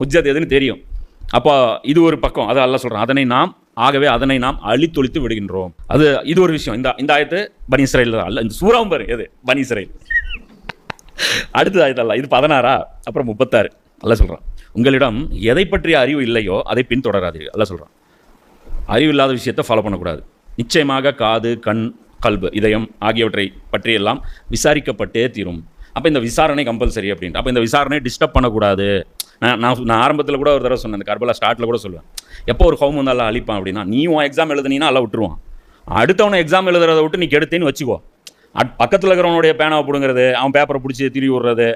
ஹுஜ்ஜத் எதுன்னு தெரியும். அப்போ இது ஒரு பக்கம் அதை அல்ல சொல்கிறான் அதனை நாம் ஆகவே அதனை நாம் அழித்தொழித்து விடுகின்றோம். அது இது ஒரு விஷயம். இந்த இந்த ஆயத்து பனி இஸ்ரேல் தான். அல்ல இந்த சூறாவும் பாரு எது? பனி இஸ்ரேல். அடுத்தது ஆயத்து அல்ல இது பதினாறா? அப்புறம் முப்பத்தாறு. அல்ல சொல்கிறான் உங்களிடம் எதை பற்றிய அறிவு இல்லையோ அதை பின்தொடராதீர்கள். அல்ல சொல்கிறான் அறிவு இல்லாத விஷயத்தை ஃபாலோ பண்ணக்கூடாது. நிச்சயமாக காது கண் கல்பு இதயம் ஆகியவற்றை பற்றியெல்லாம் விசாரிக்கப்பட்டே தீரும். அப்போ இந்த விசாரணை கம்பல்சரி அப்படின்ட்டு. அப்போ இந்த விசாரணையை டிஸ்டர்ப் பண்ணக்கூடாது. நான் நான் நான் ஆரம்பத்தில் கூட ஒரு தடவை சொன்னேன் இந்த கர்பலா ஸ்டார்ட்டில் கூட சொல்லுவேன். எப்போ ஒரு ஹோம் வந்து எல்லாம் அழிப்பான் அப்படின்னா நீ உன் எக்ஸாம் எழுதுனீன்னா எல்லாம் விட்டுருவான். அடுத்தவனை எக்ஸாம் எழுதுறதை விட்டு நீ கெடுத்தேன்னு வச்சுக்கோ. அட் பக்கத்தில் இருக்கிறவனுடைய பேனாவை பிடுங்கிறது அவன் பேப்பரை பிடிச்சி திருவி விடுறது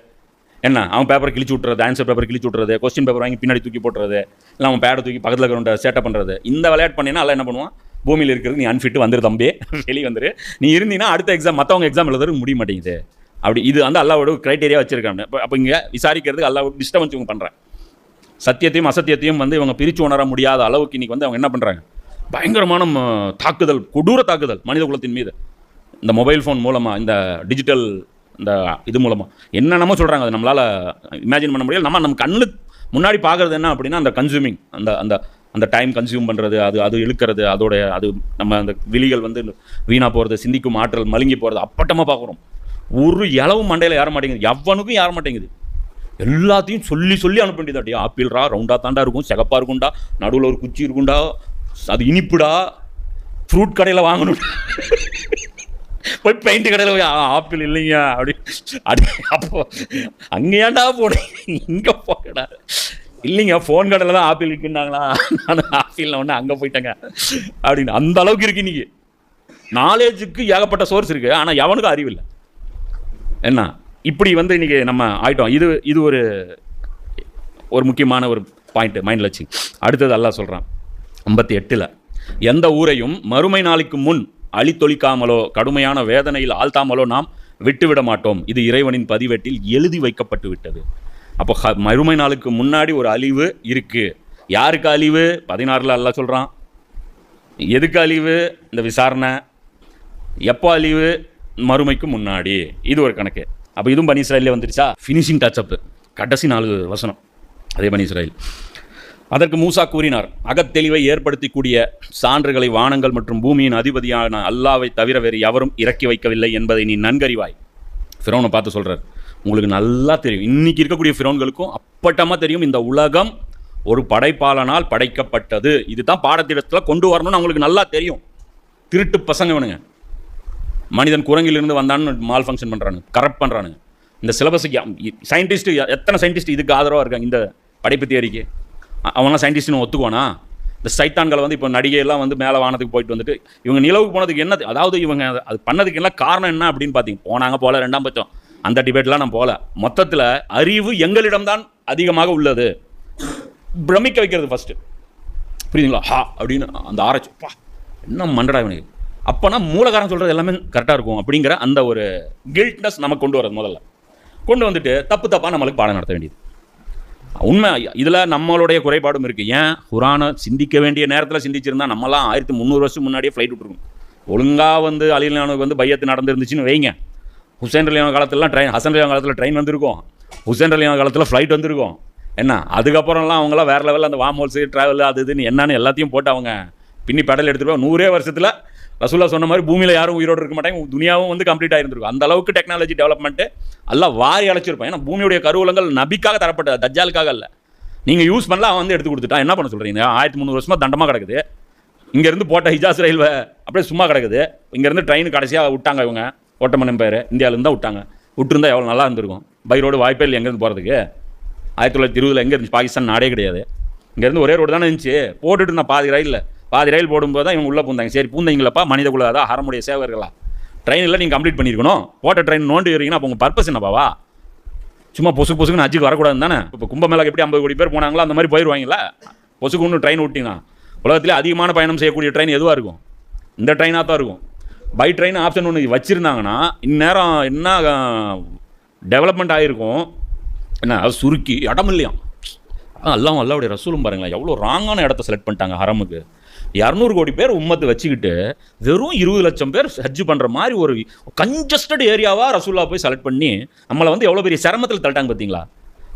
என்ன? அவன் பேப்பரை கிழிச்சு விட்றது ஆன்சர் பேப்பர் கிழிச்சு விட்றது கொஸ்டின் பேப்பர் வாங்கி பின்னாடி தூக்கி போட்டுறது இல்லை அவன் பேடை தூக்கி பக்கத்தில் இருக்கிறவன் சேட்டை பண்ணுறது இந்த விளையாட்டு பண்ணினா எல்லாம் என்ன பண்ணுவான்? பூமியில் இருக்கிறது நீ அன்ஃபிட் வந்துரு தம்பி. வெளியே வந்துரு. நீ இருந்தீங்கன்னா அடுத்த எக்ஸாம் மற்றவங்க எக்ஸாம் எழுதுறதுக்கு முடிய மாட்டேங்குது. அப்படி இது வந்து அல்லாவோட க்ரைட்டேரியா வச்சிருக்காங்க. அப்போ இங்கே விசாரிக்கிறதுக்கு அல்லாவோட டிஸ்டர்பன்ஸ் இவங்க பண்ணுறாங்க சத்தியத்தையும் அசத்தியத்தையும் வந்து இவங்க பிரித்து உணர முடியாத அளவுக்கு இன்றைக்கி வந்து அவங்க என்ன பண்ணுறாங்க பயங்கரமான தாக்குதல் கொடூர தாக்குதல் மனித குலத்தின் மீது. இந்த மொபைல் ஃபோன் மூலமாக இந்த டிஜிட்டல் இந்த இது மூலமாக என்னென்னமோ சொல்கிறாங்க அது நம்மளால் இமேஜின் பண்ண முடியல. நம்ம நம்ம கண்ணுக்கு முன்னாடி பார்க்குறது என்ன அப்படின்னா அந்த கன்சூமிங் அந்த அந்த அந்த டைம் கன்சியூம் பண்ணுறது அது அது இழுக்கிறது அதோடைய அது நம்ம அந்த விழிகள் வந்து வீணாக போகிறது சிந்திக்கும் ஆற்றல் மழுங்கி போகிறது அப்பட்டமாக பார்க்குறோம் ஒரு இளவும் மண்டையில் ஏற மாட்டேங்குது. எவனுக்கும் ஏற மாட்டேங்குது. எல்லாத்தையும் சொல்லி சொல்லி அனுப்ப வேண்டியதாட்டி. ஆப்பிள்ரா ரவுண்டாக தாண்டா இருக்கும் சிகப்பாக இருக்கும்டா நடுவில் ஒரு குச்சி இருக்கும்டா அது இனிப்புடா ஃப்ரூட் கடையில் வாங்கணும். போய் பெயிண்ட் கடையில் போய் "ஆ, ஆப்பிள் இல்லைங்க. அப்படி அப்படி அப்போ அங்கே ஏன்டா போனேன் இங்கே போகடா இல்லைங்க ஃபோன் கடையில் தான் ஆப்பிள் இருக்குன்னாங்களா நான் ஆப்பிளில் ஒன்று அங்கே போயிட்டேங்க. அப்படின்னு அந்த அளவுக்கு இருக்கு இன்னைக்கு. நாலேஜுக்கு ஏகப்பட்ட சோர்ஸ் இருக்குது ஆனால் எவனுக்கும் அறிவில்லை என்ன? இப்படி வந்து இன்னைக்கு நம்ம ஆயிட்டோம். இது இது ஒரு ஒரு முக்கியமான ஒரு பாயிண்ட்டு மைண்டில் வச்சு அடுத்தது அல்லாஹ் சொல்கிறான் ஐம்பத்தி எட்டில் எந்த ஊரையும் மறுமை நாளைக்கு முன் அழித்தொழிக்காமலோ கடுமையான வேதனையில் ஆழ்த்தாமலோ நாம் விட்டுவிட மாட்டோம். இது இறைவனின் பதிவேட்டில் எழுதி வைக்கப்பட்டு விட்டது. அப்போ ஹ- மறுமை நாளுக்கு முன்னாடி ஒரு அழிவு இருக்குது யாருக்கு அழிவு? பதினாறில் அல்ல சொல்கிறான் எதுக்கு அழிவு? இந்த விசாரணை. எப்போ அழிவு? மறுமைக்கு முன்னாடி. இது ஒரு கணக்கு. அப்போ இதுவும் பனி இஸ்ராயிலே வந்துருச்சா? ஃபினிஷிங் டச்சப் கடைசி நாலு வசனம். அதே பனி இஸ்ராயில் அதற்கு மூசா கூறினார் அகத்தெளிவை ஏற்படுத்திக்கூடிய சான்றுகளை வானங்கள் மற்றும் பூமியின் அதிபதியான அல்லாவை தவிர வேறு எவரும் இறக்கி வைக்கவில்லை என்பதை நீ நன்கறிவாய். ஃபிரோனை பார்த்து சொல்கிறார் உங்களுக்கு நல்லா தெரியும். இன்னைக்கு இருக்கக்கூடிய ஃபிரோன்களுக்கும் அப்பட்டமாக தெரியும் இந்த உலகம் ஒரு படைப்பாளனால் படைக்கப்பட்டது. இதுதான் பாடத்திட்டத்தில் கொண்டு வரணும்னு அவங்களுக்கு நல்லா தெரியும். திருட்டு பசங்க வேணுங்க மனிதன் குரங்கிலிருந்து வந்தான்னு மால் ஃபங்க்ஷன் பண்ணுறானுங்க கரப்ட் பண்ணுறானுங்க இந்த சிலபஸுக்கு சயின்டிஸ்ட் எத்தனை சயின்டிஸ்ட் இதுக்கு ஆதரவாக இருக்காங்க இந்த படைப்பு தேரிக்கு அ- அவன்லாம் சயின்டிஸ்ட்னு ஒத்துக்குவானா? இந்த சைத்தான்களை வந்து இப்போ நடிகையெல்லாம் வந்து மேலே வானத்துக்கு போயிட்டு வந்துட்டு இவங்க நிலவுக்கு போனதுக்கு என்ன அதாவது இவங்க அது பண்ணதுக்கு எல்லாம் காரணம் என்ன அப்படின்னு பார்த்தீங்க போனாங்க போல ரெண்டாம் பட்சம். அந்த டிபேட்லாம் நான் போகல. மொத்தத்தில் அறிவு எங்களிடம்தான் அதிகமாக உள்ளது. பிரமிக்க வைக்கிறது ஃபஸ்ட்டு புரியுதுங்களா? ஹா அப்படின்னு அந்த ஆராய்ச்சி பா என்ன மண்டடா இவனுக்கு? அப்போனா மூலகாரம் சொல்கிறது எல்லாமே கரெக்டாக இருக்கும் அப்படிங்கிற அந்த ஒரு கில்ட்னஸ் நம்ம கொண்டு வரது முதல்ல. கொண்டு வந்துட்டு தப்பு தப்பாக நம்மளுக்கு பாடம் நடத்த வேண்டியது. உண்மை இதில் நம்மளுடைய குறைபாடும் இருக்குது ஏன்? குரானை சிந்திக்க வேண்டிய நேரத்தில் சிந்திச்சிருந்தா நம்மலாம் ஆயிரத்தி முந்நூறு வருஷம் முன்னாடியே ஃப்ளைட் விட்டுருக்கோம். ஒழுங்காக வந்து அலிலானுக்கு வந்து பையத்து நடந்துருந்துச்சுன்னு வைங்க. ஹுசேன் ரலியான காலத்துலலாம் ட்ரெயின் ஹசன் ரலியான காலத்தில் ட்ரெயின் வந்திருக்கும். ஹுசேன் ரலியான காலத்தில் ஃப்ளைட் வந்திருக்கும். என்ன? அதுக்கப்புறம்லாம் அவங்களாம் வேறு லெவலில் அந்த வாமோல்ஸு ட்ராவல் அது இதுன்னு என்னன்னு எல்லாத்தையும் போட்டு அவங்க பின்னி பெடல் எடுத்துகிட்டு போய் நூறே வருஷத்தில் ரசூல்லா சொன்ன மாதிரி பூமியில் யாரும் உயிரோடு இருக்க மாட்டாங்க. துனியாவும் வந்து கம்ப்ளீட் ஆயிருந்திருக்கும். அந்த அளவுக்கு டெக்னாலஜி டெவலப்மெண்ட்டு எல்லாம் வாரி அழைச்சிருப்பான். ஏன்னா பூமியுடைய கருவூலங்கள் நபிக்காக தரப்பட்டது தஜ்ஜாலுக்காக இல்லை நீங்கள் யூஸ் பண்ணல அவன் வந்து எடுத்து கொடுத்துட்டான். என்ன பண்ண சொல்கிறீங்க ஆயிரத்தி முந்நூறு வருஷமாக தண்டமாக கிடக்குது. இங்கேருந்து போட்ட ஹிஜாஸ் ரயில்வே அப்படியே சும்மா கிடக்குது. இங்கேருந்து ட்ரெயின் கடைசியாக விட்டாங்க இவங்க. ஓட்டமணம் பேர் இந்தியாவிலேருந்து தான் விட்டாங்க. விட்டுருந்தா எவ்வளோ நல்லா இருந்திருக்கும். பை ரோடு வாய்ப்பே இல்லை எங்கேருந்து போகிறதுக்கு ஆயிரத்தி தொள்ளாயிரத்தி இருபதில் எங்கே இருந்துச்சு பாகிஸ்தான் நாடே கிடையாது. இங்கேருந்து ஒரே ரோடு தானே இருந்துச்சு. போட்டுட்டு நான் பாதி ரயிலில். பாதி ரயில் போடும்போது தான் இவங்க உள்ளே பூந்தாங்க. சரி பூந்தீங்களப்பா மனித குல அறமுடைய சேவர்களா ட்ரெயினில் நீங்கள் கம்ப்ளீட் பண்ணியிருக்கணும் போட்ட ட்ரெயின் நோண்டி வரீங்கன்னா அப்போ உங்கள் பர்பஸ் என்னப்பாவா சும்மா பொசு பொசுக்குன்னு அஜிக்கு வரக்கூடாது தானே? இப்போ கும்பமேளாக்கு எப்படி ஐம்பது கோடி பேர் போனாங்களோ அந்த மாதிரி போயிடுவாங்களா பொசுக்கு ஒன்று ட்ரெயின் விட்டிங்கன்னா உலகத்திலே அதிகமான பயணம் செய்யக்கூடிய ட்ரெயின் எதுவாக இருக்கும்? இந்த ட்ரெயினாக தான் இருக்கும். பை ட்ரெயின் ஆப்ஷன் ஒன்று வச்சுருந்தாங்கன்னா இந்நேரம் என்ன டெவலப்மெண்ட் ஆகிருக்கும் என்ன அது சுருக்கி இடம் இல்லையாம். அல்லாஹ் அல்லாவுடைய ரசூலும் பாருங்களேன் எவ்வளோ ராங்கான இடத்த செலக்ட் பண்ணிட்டாங்க ஹரமுக்கு. இரநூறு கோடி பேர் உம்மத்து வச்சுக்கிட்டு வெறும் இருபது லட்சம் பேர் ஹஜ் பண்ணுற மாதிரி ஒரு கஞ்சஸ்டட் ஏரியாவாக ரசூல்லா போய் செலக்ட் பண்ணி நம்மளை வந்து எவ்வளோ பெரிய சிரமத்தில் தள்ளிட்டாங்க பார்த்தீங்களா?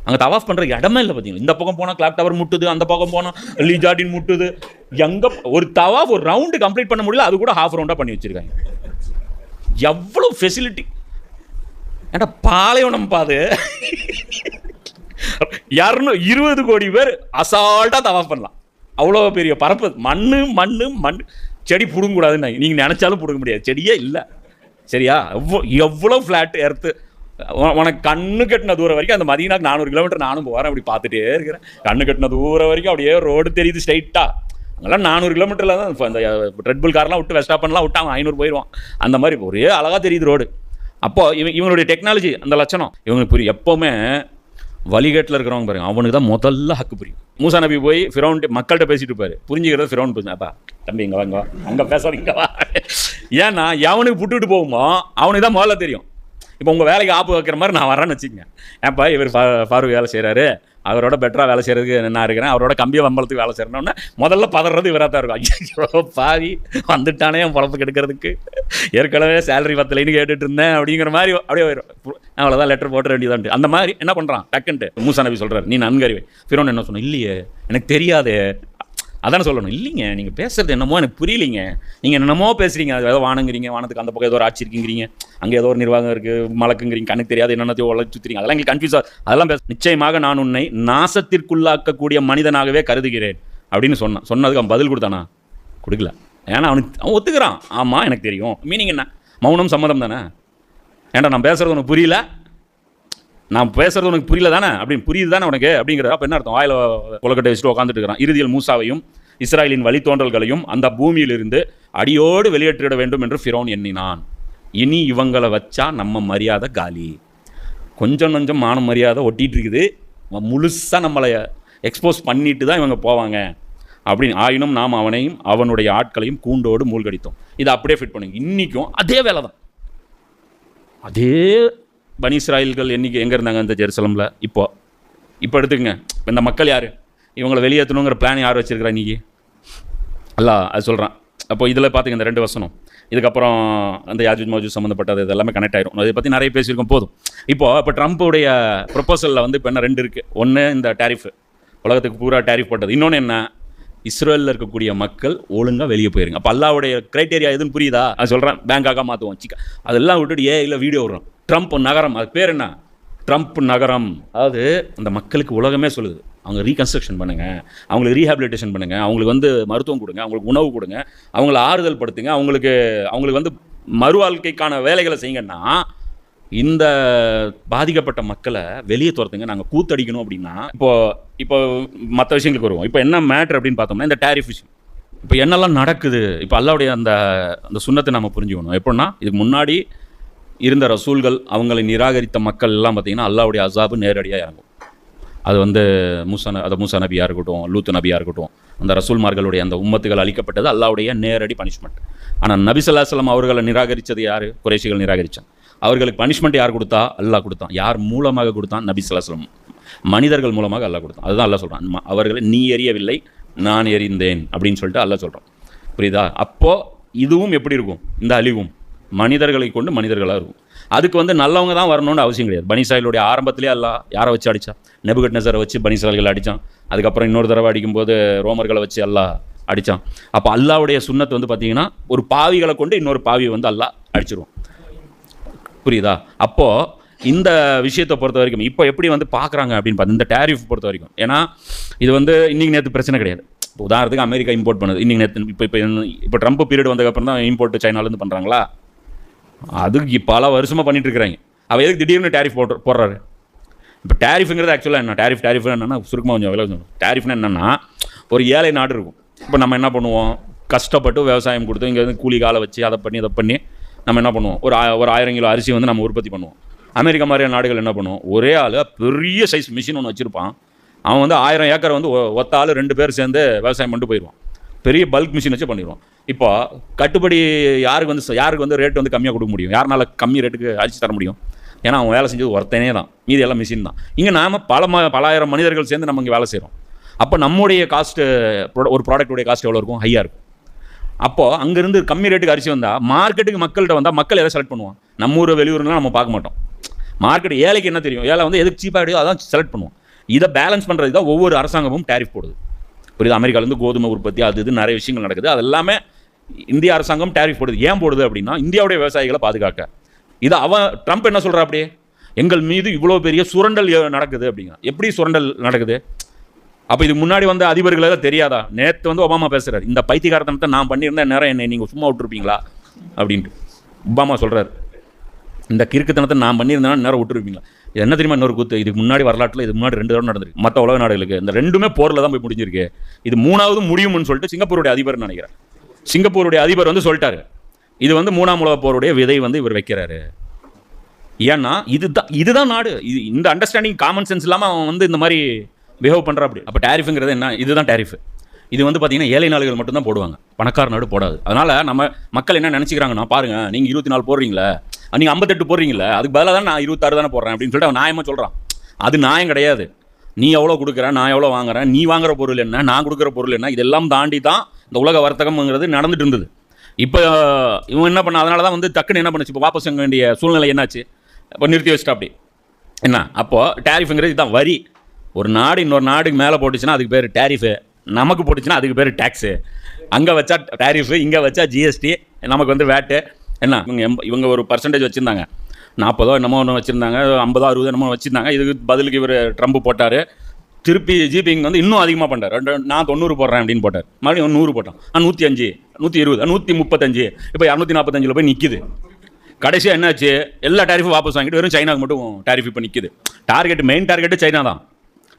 அங்கே தவாஃப் பண்ணுற இடமே இல்லை பார்த்தீங்களா? இந்த பக்கம் போனால் கிளாக் டவர் முட்டுது அந்த பக்கம் போனால் லீ ஜார்டின் முட்டுது. எங்கே ஒரு தவாஃப் ஒரு ரவுண்டு கம்ப்ளீட் பண்ண முடியல அது கூட ஹாஃப் ரவுண்டாக பண்ணி வச்சுருக்காங்க. எவ்வளோ ஃபெசிலிட்டி ஏன்னா பாலைவனம் பாது? இரநூ இருபது கோடி பேர் அசால்ட்டாக தவாஃப் பண்ணலாம். அவ்வளோ பெரிய பரப்பு. மண் மண் மண். செடி பிடுங்கக்கூடாதுன்னு நீங்கள் நினச்சாலும் பிடுங்க முடியாது. செடியே இல்லை. சரியா? எவ்வளோ எவ்வளோ ஃப்ளாட் எர்த்து உனக்கு கண்ணு கட்டின தூரம் வரைக்கும் அந்த மதியனாக்கு நானூறு கிலோமீட்டர் நானும் போகிறேன் அப்படி பார்த்துட்டே இருக்கிறேன். கண்ணு கட்டின தூரம் வரைக்கும் அப்படியே ரோடு தெரியுது ஸ்ட்ரைட்டாக அங்கெல்லாம் நானூறு கிலோமீட்டரில் தான் இப்போ அந்த ரெட்புல் கார்லாம் விட்டு வெஸ்டா பண்ணலாம். விட்டு அவன் ஐநூறு போயிடுவான் அந்த மாதிரி ஒரே அழகாக தெரியுது ரோடு அப்போது இவன் இவனுடைய டெக்னாலஜி அந்த லட்சணம். இவங்களுக்கு புரியும் எப்போவுமே வழிகேட்டில் இருக்கிறவங்க பாருங்க அவனுக்கு தான் முதல்ல ஹக்கு புரியும். மூசா நபி போய் ஃபிரௌன் மக்கள்கிட்ட பேசிட்டு இருப்பாரு. புரிஞ்சுக்கிறது ஃபிரௌன் புரிஞ்சு அப்பா தம்பி இங்கே வாங்க அங்கே பேசாதீங்க வா. ஏன்னா எவனுக்கு புட்டுட்டு போகுமோ அவனுக்கு தான் முதல்ல தெரியும். இப்போ உங்கள் வேலைக்கு ஆப்பு வைக்கிற மாதிரி நான் வரேன்னு வச்சுக்கங்க. ஏன்ப்பா இவர் ஃபா ஃபாரூக் வேலை செய்கிறாரு அவரோட பெட்டராக வேலை செய்கிறதுக்கு நான் இருக்கிறேன். அவரோட கம்பியை வம்பளத்துக்கு வேலை செய்கிறேன்னு முதல்ல பதறது இவராக தான் இருக்கும். ஐயோ பாவி. வந்துட்டானே என் பொழப்பு கெடுக்கிறதுக்கு ஏற்கனவே சேலரி பத்தலைன்னு கேட்டுட்டு இருந்தேன் அப்படிங்கிற மாதிரி அப்படியே வரும் அவ்வளோதான் லெட்டர் போட்டு வேண்டியதான்ட்டு அந்த மாதிரி என்ன பண்ணுறான் டக்குன்ட்டு மூசா நபி சொல்கிறார் நீ நன்கறிவே. ஃபிரோன் என்ன சொன்ன இல்லையே எனக்கு தெரியாதே. அதான சொல்லணும். இல்லைங்க நீங்கள் பேசுகிறது என்னமோ எனக்கு புரியலைங்க. நீங்கள் என்னமோ பேசுறீங்க. அது ஏதோ வானங்கிறீங்க வானத்துக்கு அந்த பக்கம் ஏதோ ஒரு ஆட்சி இருக்குங்கிறீங்க. அங்கே ஏதோ ஒரு நிர்வாகம் இருக்குது மலக்குங்கிறீங்க கணக்கு தெரியாது என்னென்னத்தையோ உழைச்சு சுற்றுறீங்க அதெல்லாம் எங்களுக்கு கன்ஃபியூஸ் அதெல்லாம் பேச நிச்சயமாக நான் உன்னை நாசத்திற்குள்ளாக்கக்கூடிய மனிதனாகவே கருதுகிறேன் அப்படின்னு சொன்னான். சொன்னதுக்கு அவன் பதில் கொடுத்தானா? கொடுக்கல. ஏன்னா அவனுக்கு அவன் ஒத்துக்கிறான். ஆமாம் எனக்கு தெரியும். மீனிங் என்ன? மௌனம் சம்மதம் தானே? ஏன்டா நான் பேசுகிறது உனக்கு புரியல? நான் பேசுறது உனக்கு புரியல தானே? அப்படின்னு புரியுது தானே உனக்கு? அப்படிங்கிற அப்போ என்ன அர்த்தம்? ஆயில கொலக்கட்டை வச்சுட்டு உட்காந்துட்டு இருக்கிறான். இறுதியில் மூசாவையும் இஸ்ராயலின் வழித்தோன்றல்களையும் அந்த பூமியிலிருந்து அடியோடு வெளியேற்றிட வேண்டும் என்று ஃபிரோன் எண்ணினான். இனி இவங்களை வச்சா நம்ம மரியாதை காலி. கொஞ்சம் கொஞ்சம் மான மரியாதை ஒட்டிகிட்டு இருக்குது முழுசாக நம்மளை எக்ஸ்போஸ் பண்ணிட்டு தான் இவங்க போவாங்க. அப்படின்னு ஆயினும் நாம் அவனையும் அவனுடைய ஆட்களையும் கூண்டோடு மூழ்கடித்தோம். இதை அப்படியே ஃபிட் பண்ணுங்க. இன்றைக்கும் அதே வேலை தான் அதே பனி இஸ்ராயல்கள் என்னைக்கு எங்கே இருந்தாங்க அந்த ஜெருசலமில்? இப்போது இப்போ எடுத்துக்கங்க. இப்போ இந்த மக்கள் யார்? இவங்களை வெளியேற்றணுங்கிற பிளான் யார் வச்சிருக்கிறா இன்றைக்கி அல்ல அது சொல்கிறான் அப்போ இதில் பார்த்துங்க இந்த ரெண்டு வசனம். இதுக்கப்புறம் அந்த யாஜூஜ் மௌஜூத் சம்மந்தப்பட்டது இது எல்லாமே கனெக்ட் ஆயிரும். அதை பற்றி நிறைய பேசியிருக்கோம் போதும். இப்போது இப்போ ட்ரம்ப்புடைய ப்ரொப்போசலில் வந்து இப்போ என்ன ரெண்டு இருக்குது ஒன்று இந்த டேரிஃப் உலகத்துக்கு பூரா டேரிஃப் போட்டது. இன்னொன்று என்ன? இஸ்ரேலில் இருக்கக்கூடிய மக்கள் ஒழுங்காக வெளியே போயிருங்க. அப்போ அல்லாவுடைய க்ரைட்டேரியா எதுன்னு புரியுதா? அது சொல்கிறேன் பேங்காக மாற்றுவோம் சிக்கா. அதெல்லாம் விட்டுட்டு ஏ இல்லை வீடியோ விடுறோம். ட்ரம்ப் நகரம். அது பேர் என்ன? ட்ரம்ப் நகரம். அதாவது அந்த மக்களுக்கு உலகமே சொல்லுது. அவங்க ரீகன்ஸ்ட்ரக்ஷன் பண்ணுங்கள் அவங்களுக்கு ரீஹாபிலிட்டேஷன் பண்ணுங்கள் அவங்களுக்கு வந்து மருத்துவம் கொடுங்க. அவங்களுக்கு உணவு கொடுங்க. அவங்கள ஆறுதல் படுத்துங்க. அவங்களுக்கு அவங்களுக்கு வந்து மறுவாழ்க்கைக்கான வேலைகளை செய்யுங்கன்னா இந்த பாதிக்கப்பட்ட மக்களை வெளியே துரத்துங்க. நாங்கள் கூத்தடிக்கணும் அப்படின்னா இப்போ இப்போ மற்ற விஷயங்களுக்கு வருவோம். இப்போ என்ன மேட்ரு அப்படின்னு பார்த்தோம்னா இந்த டேரிஃப் விஷயம். இப்போ என்னெல்லாம் நடக்குது? இப்போ அல்லாவுடைய அந்த அந்த சுண்ணத்தை நம்ம புரிஞ்சுக்கணும். எப்படின்னா இதுக்கு முன்னாடி இருந்த ரசூல்கள் அவங்களை நிராகரித்த மக்கள் எல்லாம் பார்த்தீங்கன்னா அல்லாவுடைய அசாபு நேரடியாக இறங்கும். அது வந்து மூசா ந- அது மூசா நபியாக இருக்கட்டும் லூத்து நபியாக இருக்கட்டும் அந்த ரசூல்மார்களுடைய அந்த உம்மத்துகள் அளிக்கப்பட்டது அல்லாவுடைய நேரடி பனிஷ்மெண்ட் ஆனால் நபி அவர்களை நிராகரித்தது யார்? குறைஷிகள் நிராகரித்தான் அவர்களுக்கு பனிஷ்மெண்ட் யார் கொடுத்தா? அல்லாஹ் கொடுத்தான். யார் மூலமாக கொடுத்தான்? நபி மனிதர்கள் மூலமாக அல்லாஹ் கொடுத்தான். அதுதான் அல்லாஹ் சொல்கிறான் அவர்களை நீ எறியவில்லை நான் எறிந்தேன் அப்படின்னு சொல்லிட்டு அல்லாஹ் சொல்கிறான் புரியுதா? அப்போது இதுவும் எப்படி இருக்கும்? இந்த அழிவும். மனிதர்களை கொண்டு மனிதர்களாக இருக்கும். அதுக்கு வந்து நல்லவங்க தான் வரணும்னு அவசியம் கிடையாது. பனிசாயிலுடைய ஆரம்பத்திலே அல்ல யாரை வச்சு அடித்தான் நெபுகட் நெசரை வச்சு பனிசாயல்களை அடித்தான் அதுக்கப்புறம் இன்னொரு தடவை அடிக்கும்போது ரோமர்களை வச்சு அல்லாஹ் அடித்தான் அப்போ அல்லாவுடைய சுண்ணத்தை வந்து பார்த்தீங்கன்னா ஒரு பாவிகளை கொண்டு இன்னொரு பாவியை வந்து அல்லாஹ் அடிச்சிருவோம் புரியுதா? அப்போது இந்த விஷயத்தை பொறுத்த வரைக்கும் இப்போ எப்படி வந்து பார்க்குறாங்க அப்படின்னு பார்த்து இந்த டேரிஃப் பொறுத்த வரைக்கும். ஏன்னா இது வந்து இன்றைக்கி நேற்று பிரச்சனை கிடையாது. இப்போ உதாரணத்துக்கு அமெரிக்கா இம்போர்ட் பண்ணுது. இன்றைக்கி நேற்று இப்போ இப்போ இப்போ ட்ரம்ப் பீரியட் வந்ததுக்கப்புறம் தான் இம்போர்ட் சைனாலேருந்து பண்ணுறாங்களா அதுக்கு பல வருஷமாக பண்ணிட்டு இருக்கிறாங்க அவள் எதுக்கு திடீர்னு டேரிஃப் போட்டு போடுறாரு? இப்போ டேரிஃபுங்கிறது ஆக்சுவலாக என்ன? டேரிஃப் டேரிஃப் என்னன்னா சுருக்கமாக கொஞ்சம் விலை சொல்லணும் டேரிஃப்னா என்னென்னா ஒரு ஏழை நாடு இருக்கும். இப்போ நம்ம என்ன பண்ணுவோம்? கஷ்டப்பட்டு விவசாயம் கொடுத்து இங்கே வந்து கூலி காலை வச்சு அதை பண்ணி அதை பண்ணி நம்ம என்ன பண்ணுவோம்? ஒரு ஆ- ஒரு ஆயிரம் கிலோ அரிசி வந்து நம்ம உற்பத்தி பண்ணுவோம். அமெரிக்கா மாதிரியான நாடுகள் என்ன பண்ணுவோம்? ஒரே ஆள் பெரிய சைஸ் மிஷின் ஒன்று வச்சுருப்பான். அவன் வந்து ஆயிரம் ஏக்கர் வந்து ஒ- ஒத்த ஆள் ரெண்டு பேர் சேர்ந்து விவசாயம் பண்ணிட்டு போயிடுவான். பெரிய பல்க் மிஷின் வச்சு பண்ணிடுவோம். இப்போ கட்டுப்படி யாருக்கு வந்து யாருக்கு வந்து ரேட் வந்து கம்மியாக கொடுக்க முடியும்? யாருனால கம்மி ரேட்டுக்கு அடிச்சு தர முடியும்? ஏன்னா அவன் வேலை செஞ்சது ஒருத்தனே தான். மீதி எல்லாம் மிஷின் தான். இங்கே நாம பல ம பலாயிரம் மனிதர்கள் சேர்ந்து நம்ம இங்கே வேலை செய்கிறோம் அப்போ நம்முடைய காஸ்ட்டு ஒரு ப்ராடக்ட்டுடைய காஸ்ட் எவ்வளோ இருக்கும்? ஹையாக இருக்கும். அப்போது அங்கேருந்து கம்மி ரேட்டுக்கு அரிசி வந்தால் மார்க்கெட்டுக்கு மக்கள்கிட்ட வந்தால் மக்கள் எதை செலக்ட் பண்ணுவான் நம்ம ஊர் வெளியூர்லாம் நம்ம பார்க்க மாட்டோம். மார்க்கெட் ஏழைக்கு என்ன தெரியும்? ஏழை வந்து எதுக்கு சீப்பாக கிடையாது அதான் செலக்ட் பண்ணுவோம். இதை பேலன்ஸ் பண்ணுறது தான் ஒவ்வொரு அரசாங்கமும் டேரிஃப் போடுது. புரியுது? அமெரிக்காலேருந்து கோதுமை உற்பத்தி அது இது நிறைய விஷயங்கள் நடக்குது. அது எல்லாமே இந்திய அரசாங்கம் டேரிஃப் போடுது. ஏன் போடுது அப்படின்னா இந்தியாவுடைய விவசாயிகளை பாதுகாக்க. இது அவன் ட்ரம்ப் என்ன சொல்கிறா அப்படியே? எங்கள் மீது இவ்வளோ பெரிய சுரண்டல் நடக்குது அப்படிங்க. எப்படி சுரண்டல் நடக்குது? அப்போ இது முன்னாடி வந்த அதிபர்களுக்கு தெரியாதா? நேற்று வந்து ஒபாமா பேசுகிறார் இந்த பைத்தியகாரத்தனத்தை நான் பண்ணியிருந்தேன் நேரம் என்னை நீங்கள் சும்மா விட்டுருப்பீங்களா? அப்படின்ட்டு. ஒபாமா சொல்கிறார் இந்த கிறுக்குத்தனத்தை நான் பண்ணியிருந்தேன்னா நேரம் விட்டுருப்பீங்களா? என்ன தெரியுமா இன்னொரு கூத்து? இதுக்கு முன்னாடி வரலாற்றில் இது முன்னாடி ரெண்டு தடவை நடந்திருக்கு. மற்ற உலக நாடுகளுக்கு. இந்த ரெண்டுமே போரில் தான் போய் முடிஞ்சிருக்கு. இது மூணாவது முடியும்னு சொல்லிட்டு சிங்கப்பூருடைய அதிபர் நினைக்கிறேன். சிங்கப்பூருடைய அதிபர் வந்து சொல்லிட்டாரு. இது வந்து மூணாம் உலக போருடைய விதை வந்து இவர் வைக்கிறாரு. ஏன்னா இதுதான் இதுதான் நாடு. இது இந்த அண்டர்ஸ்டாண்டிங் காமன் சென்ஸ் இல்லாமல் அவன் வந்து இந்த மாதிரி பிஹேவ் பண்ணுறா அப்படி. அப்போ டேரிஃபுங்கிறது என்ன? இதுதான் டேரிஃப் இது வந்து பார்த்தீங்கன்னா ஏழை நாடுகள் மட்டும்தான் போடுவாங்க. பணக்கார நாடு போடாது. அதனால் நம்ம மக்கள் என்ன நினச்சிக்கிறாங்கன்னா பாருங்கள் நீங்கள் இருபத்தி நாலு போடுறீங்களே நீங்கள் ஐம்பத்தெட்டு போடுறீங்களே அதுக்கு பதிலாக தான் நான் இருபத்தாறு தானே போடுறேன் அப்படின்னு சொல்லிட்டு அவன் நியாயமாக சொல்கிறான் அது நியாயம் கிடையாது. நீ எவ்வளோ கொடுக்குற நான் எவ்வளோ வாங்குறேன் நீ வாங்குற பொருள் என்ன நான் கொடுக்குற பொருள் என்ன இதெல்லாம் தாண்டி தான் இந்த உலக வர்த்தகம்ங்கிறது நடந்துட்டு இருந்தது. இப்போ இவன் என்ன பண்ண அதனால தான் வந்து டக்குன்னு என்ன பண்ணுச்சு? இப்போ வாபஸ் வாங்க வேண்டிய சூழ்நிலை என்னாச்சு? இப்போ நிறுத்தி வச்சுட்டா அப்படி. என்ன? அப்போது டேரிஃபுங்கிறது இதுதான் வரி. ஒரு நாடு இன்னொரு நாடுக்கு மேலே போட்டுச்சுன்னா அதுக்கு பேர் டேரிஃபு. நமக்கு போட்டுச்சுன்னா அதுக்கு பேர் டேக்ஸு. அங்கே வச்சா டேரிஃபு இங்கே வச்சா ஜிஎஸ்டி நமக்கு வந்து வேட்டு. என்ன இவங்க எம் இவங்க ஒரு பர்சன்டேஜ் வச்சுருந்தாங்க. நாற்பதோ என்னமோ ஒன்று வச்சுருந்தாங்க ஐம்பதோ அறுபதோ என்னமோ வச்சுருந்தாங்க. இதுக்கு பதிலுக்கு இவர் ட்ரம்ப் போட்டார். திருப்பி ஜிபிங் வந்து இன்னும் அதிகமாக பண்ணுறார் ரெண்டு நான் தொண்ணூறு போடுறேன் அப்படின்னு போட்டார். மறுபடியும் நூறு போட்டான். ஆ நூற்றி அஞ்சு நூற்றி இருபது நூற்றி முப்பத்தஞ்சு இப்போ இரநூத்தி நாற்பத்தஞ்சில் போய் நிற்கிது கடைசியாக என்னாச்சு? எல்லா டேரிஃபும் வாபஸ் வாங்கிட்டு வெறும் சைனாக்கு மட்டும் டேரிஃப் இப்போ நிற்கிது டார்கெட் மெயின் டார்கெட்டு சைனா தான்.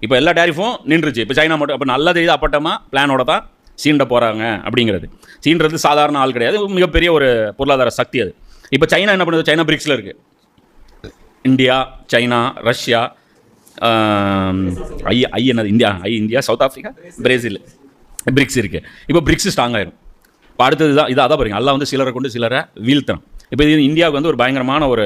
இப்போ எல்லா டேரிஃபும் நின்றுச்சு. இப்போ சைனா மட்டும் அப்போ நல்லா தெரியுது அப்பட்டமாக பிளானோட தான் சீண்ட போகிறாங்க அப்படிங்கிறது. சீன்றது சாதாரண ஆள் கிடையாது. மிகப்பெரிய ஒரு பொருளாதார சக்தி அது. இப்போ சைனா என்ன பண்ணுது? சைனா பிரிக்ஸில் இருக்குது இந்தியா சைனா ரஷ்யா ஐ ஐ என்னது? இந்தியா ஐ India South Africa Brazil BRICS இருக்குது இப்போ பிரிக்ஸ் ஸ்ட்ராங் ஆயிரும். இப்போ அடுத்தது தான் இதாக அதான் பாருங்க. எல்லாம் வந்து சிலரை கொண்டு சிலரை வீழ்த்தணும். இப்போ இது இந்தியாவுக்கு வந்து ஒரு பயங்கரமான ஒரு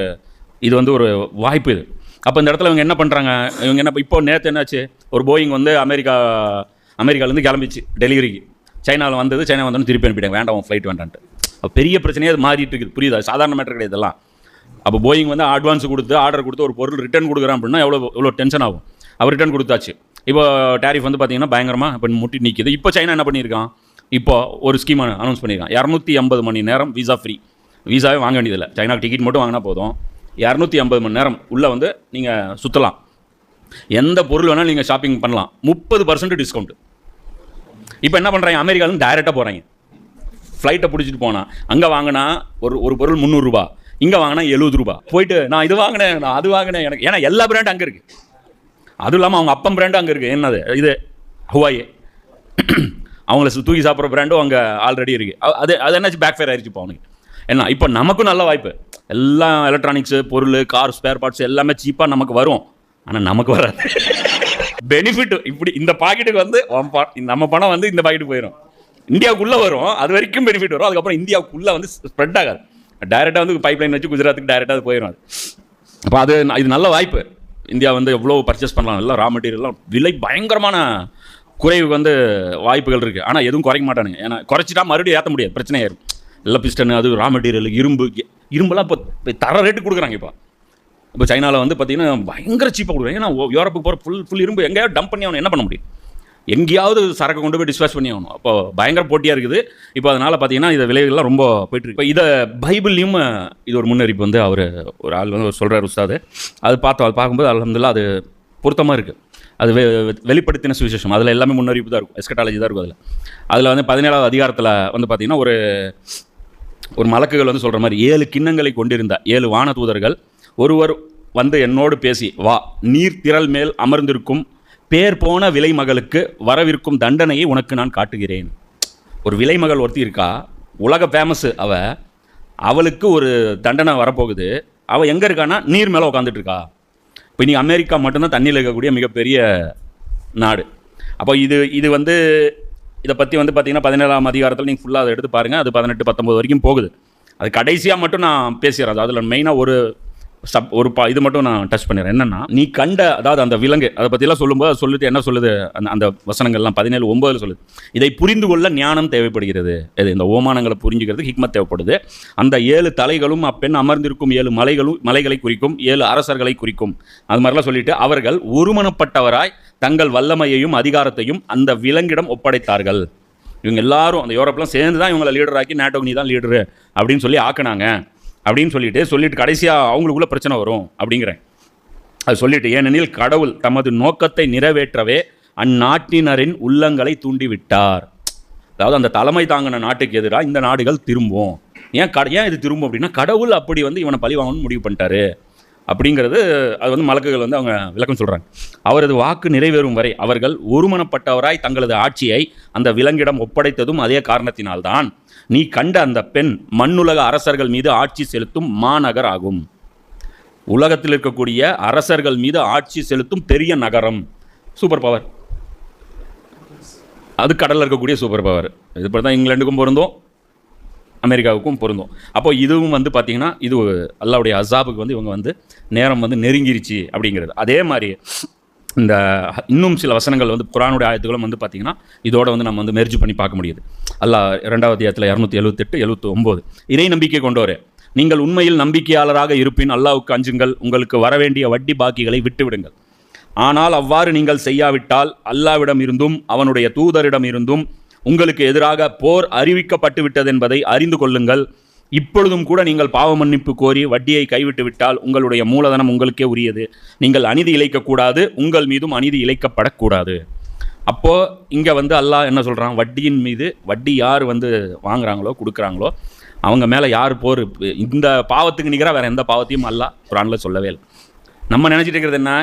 இது வந்து ஒரு வாய்ப்பு இது. அப்போ இந்த இடத்துல இவங்க என்ன பண்ணுறாங்க இவங்க என்ன இப்போ நேற்று என்னாச்சு? ஒரு போயிங் வந்து அமெரிக்கா அமெரிக்காலேருந்து கிளம்பிச்சு டெலிவரிக்கு. சைனாவில் வந்தது சைனா வந்தோன்னு திருப்பி அனுப்பிட்டாங்க. வேண்டாம் ஃப்ளைட் வேண்டான்ட்டு. பெரிய பிரச்சனையே அது மாறிட்டு இருக்குது புரியுதா? சாதாரண மேட்டர் கிடையாது இதெல்லாம். அப்போ போயிங் வந்து அட்வான்ஸ் கொடுத்து ஆர்டர் கொடுத்து ஒரு பொருள் ரிட்டர்ன் கொடுக்குறான் அப்படின்னா எவ்வளோ எவ்வளோ டென்ஷன் ஆகும்? அவர் ரிட்டர்ன் கொடுத்தாச்சு. இப்போ டேரிஃப் வந்து பார்த்தீங்கன்னா பயங்கரமாக இப்போ முட்டி நிற்கிது இப்போ சைனா என்ன பண்ணியிருக்கான்? இப்போ ஒரு ஸ்கீம் அனௌன்ஸ் பண்ணியிருக்கான். இரநூத்தி ஐம்பது மணி நேரம் விசா ஃப்ரீ விசாவே வாங்க வேண்டியதில்லை. சைனாக்கு டிக்கெட் மட்டும் வாங்கினா போதும். இரநூத்தி ஐம்பது மணி நேரம் உள்ளே வந்து நீங்கள் சுற்றலாம் எந்த பொருள் வேணாலும் நீங்கள் ஷாப்பிங் பண்ணலாம். முப்பது பர்சன்ட் டிஸ்கவுண்ட் இப்போ என்ன பண்ணுறாங்க அமெரிக்காலும் டைரெக்டாக போகிறாங்க ஃப்ளைட்டை பிடிச்சிட்டு போனால் அங்கே வாங்கினா ஒரு ஒரு பொருள் முந்நூறுரூபா இங்கே வாங்கினா எழுபது ரூபா. போயிட்டு நான் இது வாங்கினேன் நான் அது வாங்கினேன் எனக்கு ஏன்னா எல்லா பிராண்டும் அங்கே இருக்குது அதுவும் இல்லாமல் அவங்க அப்பம் பிராண்டும் அங்கே இருக்குது என்னது? இது ஹுவாயே அவங்கள சு- தூக்கி சாப்பிட்ற பிராண்டும் அங்கே ஆல்ரெடி இருக்குது அது அது என்னாச்சு? பேக் ஃபேர் ஆயிடுச்சு இப்போ அவனுக்கு. என்ன இப்போ நமக்கும் நல்ல வாய்ப்பு. எல்லாம் எலக்ட்ரானிக்ஸு பொருள் கார் ஸ்பேர் பார்ட்ஸ் எல்லாமே சீப்பாக நமக்கு வரும். ஆனால் நமக்கு வராது. பெனிஃபிட் இப்படி இந்த பாக்கெட்டுக்கு வந்து நம்ம பணம் வந்து இந்த பாக்கெட்டுக்கு போயிடும் இந்தியாவுக்குள்ளே வரும் அது வரைக்கும் பெனிஃபிட் வரும். அதுக்கப்புறம் இந்தியாவுக்குள்ளே வந்து ஸ்ப்ரெட் ஆகாது. டைரெக்டாக வந்து பைப் லைன் வச்சு குஜராத்துக்கு டைரெக்டாக அது போயிடும் அது. அப்போ அது இது நல்ல வாய்ப்பு. இந்தியா வந்து எவ்வளோ பர்ச்சேஸ் பண்ணலாம் எல்லாம் ரா மெட்டீரியல்லாம் விலை பயங்கரமான குறைவு வந்து வாய்ப்புகள் இருக்குது ஆனால் எதுவும் குறைக்க மாட்டானுங்க. ஏன்னா குறைச்சிட்டா மறுபடியும் ஏற்ற முடியாது. பிரச்சனை ஆயிரும். எல்லாம் பிஸ்டன் அது ரா மெட்டீரியல் இரும்பு இரும்புலாம் இப்போ இப்போ தர ரேட்டு கொடுக்குறாங்க இப்போ. இப்போ சைனாவில் வந்து பார்த்தீங்கன்னா பயங்கர சீப்பாக கொடுக்குறாங்க. ஏன்னா ஓ- யூரோப்புக்கு போகிற ஃபுல் ஃபுல் இரும்பு எங்கேயாவது டம்ப் பண்ணி அவன் என்ன பண்ண முடியும்? எங்கேயாவது சரக்கு கொண்டு போய் டிஸ்பேஸ் பண்ணி ஆகணும். அப்போ பயங்கர போட்டியாக இருக்குது. இப்போ அதனால் பார்த்தீங்கன்னா இதை விலைகள்லாம் ரொம்ப போயிட்டு இருக்கு. இப்போ இதை பைபிள்லையும் இது ஒரு முன்னறிப்பு வந்து அவர் ஒரு ஆள் வந்து சொல்கிறார் உஸ்தாது. அது பார்த்தோம். அது பார்க்கும்போது அலமதுல்லா அது பொருத்தமாக இருக்குது அது வெ வெளிப்படுத்தின சுவிசேஷம். அதில் எல்லாமே முன்னறிப்பு தான் இருக்கும். எஸ்கட்டாலஜி தான் இருக்கும் அதில். அதில் வந்து பதினேழாவது அதிகாரத்தில் வந்து பார்த்திங்கன்னா ஒரு ஒரு மலக்குகள் வந்து சொல்கிற மாதிரி ஏழு கிண்ணங்களை கொண்டிருந்த ஏழு வான தூதர்கள். ஒருவர் வந்து என்னோடு பேசி வா நீர் திரள் மேல் அமர்ந்திருக்கும் பேர் போன விலை மகளுக்கு வரவிருக்கும் தண்டனையை உனக்கு நான் காட்டுகிறேன். ஒரு விலை மகள் ஒருத்தி இருக்கா? உலக ஃபேமஸு அவ. அவளுக்கு ஒரு தண்டனை வரப்போகுது. அவள் எங்கே இருக்கான்னா? நீர் மேலே உட்காந்துட்டு இருக்கா. இப்போ நீ அமெரிக்கா மட்டும்தான் தண்ணியில் இருக்கக்கூடிய மிகப்பெரிய நாடு. அப்போ இது இது வந்து இதை பற்றி வந்து பார்த்தீங்கன்னா பதினேழாம் அதிகாரத்தில் நீங்கள் ஃபுல்லாக அதை எடுத்து பாருங்கள் அது பதினெட்டு பத்தொம்பது வரைக்கும் போகுது. அது கடைசியாக மட்டும் நான் பேசிடுறேன். அதில் மெயினாக ஒரு சப் ஒரு பா இது மட்டும் நான் டச் பண்ணிடுறேன். என்னன்னா நீ கண்ட அதாவது அந்த விலங்கு அதை பற்றிலாம் சொல்லும்போது சொல்லிட்டு என்ன சொல்லுது? அந்த அந்த வசனங்கள்லாம் பதினேழு ஒம்பதில் சொல்லுது. இதை புரிந்து கொள்ள ஞானம் தேவைப்படுகிறது. இது இந்த ஓமானங்களை புரிஞ்சுக்கிறது ஹிக்மத் தேவைப்படுது. அந்த ஏழு தலைகளும் அப்பெண் அமர்ந்திருக்கும் ஏழு மலைகளும் மலைகளை குறிக்கும் ஏழு அரசர்களை குறிக்கும். அது மாதிரிலாம் சொல்லிட்டு அவர்கள் ஒருமனப்பட்டவராய் தங்கள் வல்லமையையும் அதிகாரத்தையும் அந்த விலங்கிடம் ஒப்படைத்தார்கள். இவங்க எல்லாரும் அந்த யூரோப்லாம் சேர்ந்து தான் இவங்களை லீடராக்கி ஆக்கி நீ தான் லீடரு அப்படின்னு சொல்லி ஆக்குனாங்க. அப்படின்னு சொல்லிட்டு சொல்லிட்டு கடைசியாக அவங்களுக்குள்ள பிரச்சனை வரும் அப்படிங்கிறேன். அது சொல்லிட்டு ஏனெனில் கடவுள் தமது நோக்கத்தை நிறைவேற்றவே அந்நாட்டினரின் உள்ளங்களை தூண்டிவிட்டார். அதாவது அந்த தலைமை தாங்கின நாட்டுக்கு எதிராக இந்த நாடுகள் திரும்பும். ஏன் கட ஏன் இது திரும்பும் அப்படின்னா கடவுள் அப்படி வந்து இவனை பழி வாங்கணும்னு முடிவு பண்ணிட்டாரு. அப்படிங்கிறது அது வந்து மலக்குகள் வந்து அவங்க விளக்கம் சொல்கிறாங்க அவரது வாக்கு நிறைவேறும் வரை அவர்கள் ஒருமனப்பட்டவராய் தங்களது ஆட்சியை அந்த விலங்கிடம் ஒப்படைத்ததும் அதே காரணத்தினால்தான் நீ கண்ட அந்த பெண் மண்ணுலக அரசர்கள் மீது ஆட்சி செலுத்தும் மாநகர் ஆகும் உலகத்தில் இருக்கக்கூடிய அரசர்கள் மீது ஆட்சி செலுத்தும் பெரிய நகரம். சூப்பர் பவர் அது கடலில் இருக்கக்கூடிய சூப்பர் பவர் இது படி தான் இங்கிலாண்டுக்கும் பொருந்தும் அமெரிக்காவுக்கும் பொருந்தும். அப்போ இதுவும் வந்து பார்த்திங்கன்னா இது அல்லாவுடைய அசாபுக்கு வந்து இவங்க வந்து நேரம் வந்து நெருங்கிருச்சு அப்படிங்கிறது. அதே மாதிரி இந்த இன்னும் சில வசனங்கள் வந்து குரானுடைய ஆயத்துகளும் வந்து பார்த்திங்கன்னா இதோட வந்து நம்ம வந்து மெர்ஜ் பண்ணி பார்க்க முடியுது. அல்லாஹ் இரண்டாவது அத்தியாயத்தில் இரநூத்தி எழுபத்தெட்டு எழுபத்தி ஒம்பது இறை நம்பிக்கை கொண்டோரே நீங்கள் உண்மையில் நம்பிக்கையாளராக இருப்பின் அல்லாவுக்கு அஞ்சுங்கள் உங்களுக்கு வரவேண்டிய வட்டி பாக்கிகளை விட்டுவிடுங்கள். ஆனால் அவ்வாறு நீங்கள் செய்யாவிட்டால் அல்லாவிடம் இருந்தும் அவனுடைய தூதரிடம் இருந்தும் உங்களுக்கு எதிராக போர் அறிவிக்கப்பட்டு விட்டது என்பதை அறிந்து கொள்ளுங்கள். இப்பொழுதும் கூட நீங்கள் பாவ மன்னிப்பு கோரி வட்டியை கைவிட்டு விட்டால் உங்களுடைய மூலதனம் உங்களுக்கே உரியது. நீங்கள் அநீதி இழைக்கக்கூடாது உங்கள் மீதும் அநீதி இழைக்கப்படக்கூடாது. அப்போது இங்கே வந்து அல்லாஹ் என்ன சொல்கிறான் வட்டியின் மீது வட்டி யார் வந்து வாங்குறாங்களோ கொடுக்குறாங்களோ அவங்க மேலே யார் போர்? இந்த பாவத்துக்கு நிகராக வேறு எந்த பாவத்தையும் அல்லா குரானில் சொல்லவே இல்லை. நம்ம நினச்சிட்டு இருக்கிறது என்ன?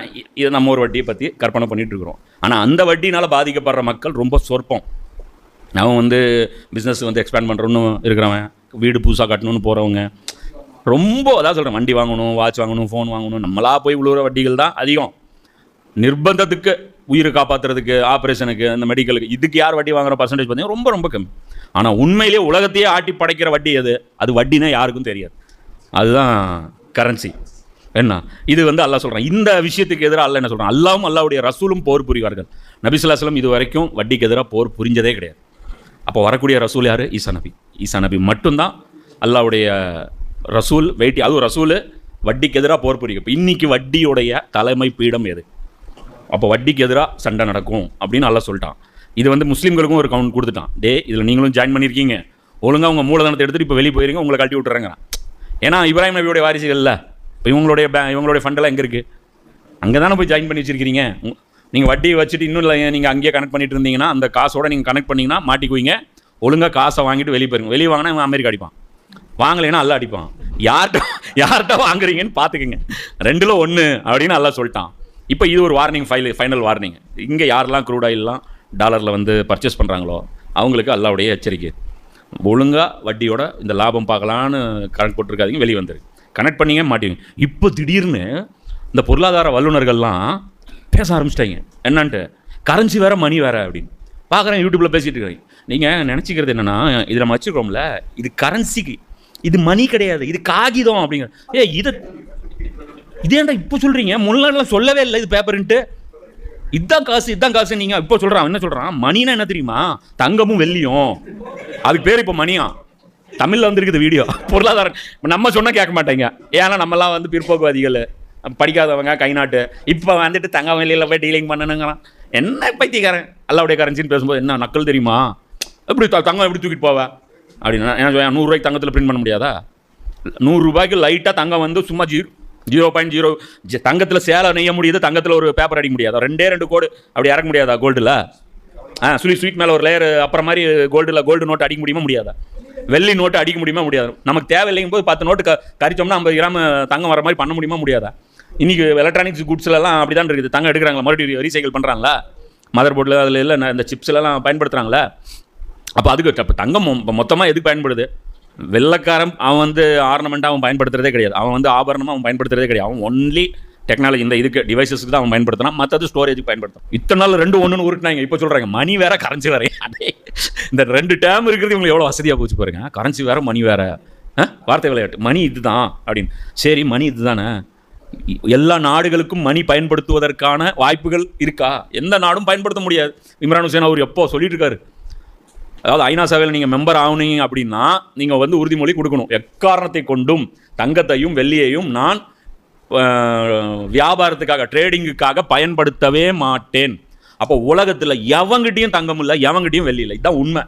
இதை நம்ம ஒரு வட்டியை பற்றி கற்பனை பண்ணிகிட்டு இருக்கிறோம். ஆனால் அந்த வட்டினால் பாதிக்கப்படுற மக்கள் ரொம்ப சொற்பம். அவன் வந்து பிஸ்னஸ் வந்து எக்ஸ்பேண்ட் பண்ணுறோன்னு இருக்கிறவன். வீடு புதுசாக கட்டணும்னு போகிறவங்க ரொம்ப அதான் சொல்கிறேன் வண்டி வாங்கணும் வாட்ச் வாங்கணும் ஃபோன் வாங்கணும் நம்மளா போய் விழுகிற வட்டிகள் தான் அதிகம். நிர்பந்தத்துக்கு உயிரை காப்பாற்றுறதுக்கு ஆப்ரேஷனுக்கு அந்த மெடிக்கலுக்கு இதுக்கு யார் வட்டி வாங்குற பர்சன்டேஜ் பார்த்தீங்கன்னா ரொம்ப ரொம்ப கம்மி. ஆனால் உண்மையிலேயே உலகத்தையே ஆட்டி படைக்கிற வட்டி எது? அது வட்டினா யாருக்கும் தெரியாது. அதுதான் கரன்சி என்ன? இது வந்து அல்லா சொல்கிறான் இந்த விஷயத்துக்கு எதிராக அல்ல என்ன சொல்கிறான் அல்லாவும் அல்லாவுடைய ரசூலும் போர் புரிவார்கள். நபிசுல்லாஸ்லம் இது வரைக்கும் வட்டிக்கு எதிராக போர் புரிஞ்சதே கிடையாது. அப்போ வரக்கூடிய ரசூல் யார்? ஈசா நபி. ஈசா நபி மட்டும்தான் அல்லாவுடைய ரசூல் வெயிட்டி அதுவும் ரசூல் வட்டிக்கு எதிராக போர் புரியும். இப்போ இன்றைக்கி வட்டியுடைய தலைமை பீடம் எது? அப்போ வட்டிக்கு எதிராக சண்டை நடக்கும் அப்படின்னு நல்லா சொல்லிட்டான். இது வந்து முஸ்லீம்களுக்கும் ஒரு கவுண்ட் கொடுத்துட்டான். டே இதில் நீங்களும் ஜாயின் பண்ணியிருக்கீங்க ஒழுங்காக உங்கள் மூலதனத்தை எடுத்துகிட்டு இப்போ வெளியே போயிருங்க உங்களை கட்டி விட்டுறேங்கிறான். ஏன்னா இப்ராஹிம் நபியோடைய இல்லை இப்போ இவங்களுடைய பே இவங்களுடைய ஃபண்டெல்லாம் எங்கே இருக்குது அங்கே தானே போய் ஜாயின் பண்ணி வச்சுருக்கிறீங்க? நீங்கள் வட்டி வச்சுட்டு இன்னும் இல்லை நீங்கள் அங்கேயே கனெக்ட் பண்ணிட்டு இருந்தீங்கன்னா அந்த காசோட நீங்கள் கனெக்ட் பண்ணிங்கன்னா மாட்டிக்குவீங்க. ஒழுங்காக காசை வாங்கிட்டு வெளியே போயிருங்க. வெளியே வாங்கினா இவன் அமெரிக்கா அடிப்பான். வாங்கலைன்னா அல்ல அடிப்பான். யார்கிட்ட யார்கிட்ட வாங்குறீங்கன்னு பார்த்துக்குங்க ரெண்டில் ஒன்று அப்படின்னு நல்லா சொல்லிட்டான். இப்போ இது ஒரு வார்னிங் ஃபைல் ஃபைனல் வார்னிங் இங்கே யாரெல்லாம் க்ரூட் ஆயிலெலாம் டாலரில் வந்து பர்ச்சேஸ் பண்ணுறாங்களோ அவங்களுக்கு அல்லாவுடைய எச்சரிக்கை. ஒழுங்காக வட்டியோட இந்த லாபம் பார்க்கலான்னு கணக்கு போட்டிருக்காதீங்க வெளியே வந்துரு. கனெக்ட் பண்ணிங்க மாட்டிங்க இப்போ திடீர்னு இந்த பொருளாதார வல்லுநர்கள்லாம் பேச ஆரம்பிச்சிட்டாங்க. என்னான்ட்டு கரன்சி வேற மணி வேற அப்படின்னு. பார்க்குறேன் யூடியூப்பில் பேசிகிட்டு இருக்கேன். நீங்கள் நினச்சிக்கிறது என்னென்னா இது நம்ம வச்சுக்கிறோம்ல இது கரன்சிக்கு இது மணி கிடையாது இது காகிதம் அப்படிங்கிற ஏ இதை இதேண்டா இப்போ சொல்கிறீங்க முன்னாடிலாம் சொல்லவே இல்லை இது பேப்பருன்ட்டு. இதான் காசு இதான் காசு நீங்கள் இப்போ சொல்கிறான் என்ன சொல்கிறான் மணினா என்ன தெரியுமா? தங்கமும் வெள்ளியும். அதுக்கு பேர் இப்போ மணியா? தமிழில் வந்துருக்குது வீடியோ. பொருளாதாரம் நம்ம சொன்னால் கேட்க மாட்டேங்க. ஏன்னா நம்மலாம் வந்து பிற்போக்குவாதிகள். படிக்காதவங்க கை நாட்டு இப்போ வந்துட்டு தங்க வெளியில் போய் டீலிங் பண்ணணுங்கிறான் என்ன பைத்தியக்காரன்? அல்லாவுடைய கரன்சின்னு பேசும்போது என்ன நக்கல் தெரியுமா? எப்படி த- தங்கம் எப்படி தூக்கிட்டு போவ? அப்படின்னா ஏன்னா நூறுரூவாய்க்கு தங்கத்தில் பிரிண்ட் பண்ண முடியாதா? நூறுரூபாய்க்கு லைட்டாக தங்கம் வந்து சும்மா ஜீரோ ஜீரோ பாயிண்ட் ஜீரோ தங்கத்தில் சேலை நெய்ய முடியுது தங்கத்தில் ஒரு பேப்பர் அடிக்க முடியாதா? ரெண்டே ரெண்டு கோடு அப்படி இறக்க முடியாதா கோல்டில் ஆ சுழி ஸ்வீட் மேலே ஒரு லேயர் அப்புறம் மாதிரி கோல்டில் கோல்டு நோட்டு அடிக்க முடியுமா முடியாதா? வெள்ளி நோட்டு அடிக்க முடியுமா முடியாது? நமக்கு தேவையில்லைங்கும் போது பத்து நோட்டு க கரிச்சோம்னா ஐம்பது கிராம் தங்கம் வர மாதிரி பண்ண முடியுமா முடியாதா? இன்றைக்கி எலக்ட்ரானிக்ஸ் குட்ஸ்லலாம் அப்படி தான் இருக்குது. தங்க எடுக்கிறாங்களா? மறுபடியும் ரீசைக்கிள் பண்ணுறாங்களா மதர் போர்டில் அதில் இல்லை இந்த சிப்ஸ்லலாம் பயன்படுத்துகிறாங்களா அப்போ அதுக்கு அப்போ தங்கம் மொத்தமாக எதுக்கு பயன்படுது? வெள்ளைக்காரன் அவன் வந்து ஆர்னமெண்ட்டாக அவன் பயன்படுத்துறதே கிடையாது. அவன் வந்து ஆபரணமாக அவன் பயன்படுத்துறதே கிடையாது. அவன் ஒன்லி டெக்னாலஜி இந்த இதுக்கு டிவைசஸ்க்கு தான் அவன் பயன்படுத்தினா மற்றது ஸ்டோரேஜுக்கு பயன்படுத்தும் இத்தனை நாள் ரெண்டு ஒன்றுன்னு உருட்டினாங்க. இப்போ சொல்கிறாங்க மணி வேற கரன்சி வேற. அதே இந்த ரெண்டு டேம் இருக்கிறது இவங்களுக்கு எவ்வளோ வசதியாக போச்சு பாருங்க. கரன்சி வேற மணி வேற. ஆ? வார்த்தை விளையாட்டு. மணி இதுதான் அப்படின்னு. சரி மணி இதுதானே? எல்லா நாடுகளுக்கும் மணி பயன்படுத்துவதற்கான வாய்ப்புகள் இருக்கா? எந்த நாடும் பயன்படுத்த முடியாது. இம்ரான் ஹுசேன் அவர் எப்போ சொல்லிட்டு இருக்காரு அதாவது ஐநா சபையில் நீங்கள் மெம்பர் ஆகுனீங்க அப்படின்னா நீங்கள் வந்து உறுதிமொழி கொடுக்கணும். எக்காரணத்தை கொண்டும் தங்கத்தையும் வெள்ளியையும் நான் வியாபாரத்துக்காக ட்ரேடிங்குக்காக பயன்படுத்தவே மாட்டேன். அப்போ உலகத்தில் எவங்கிட்டையும் தங்கம் இல்லை எவங்கிட்டையும் வெள்ளி இல்லை. இதுதான் உண்மை.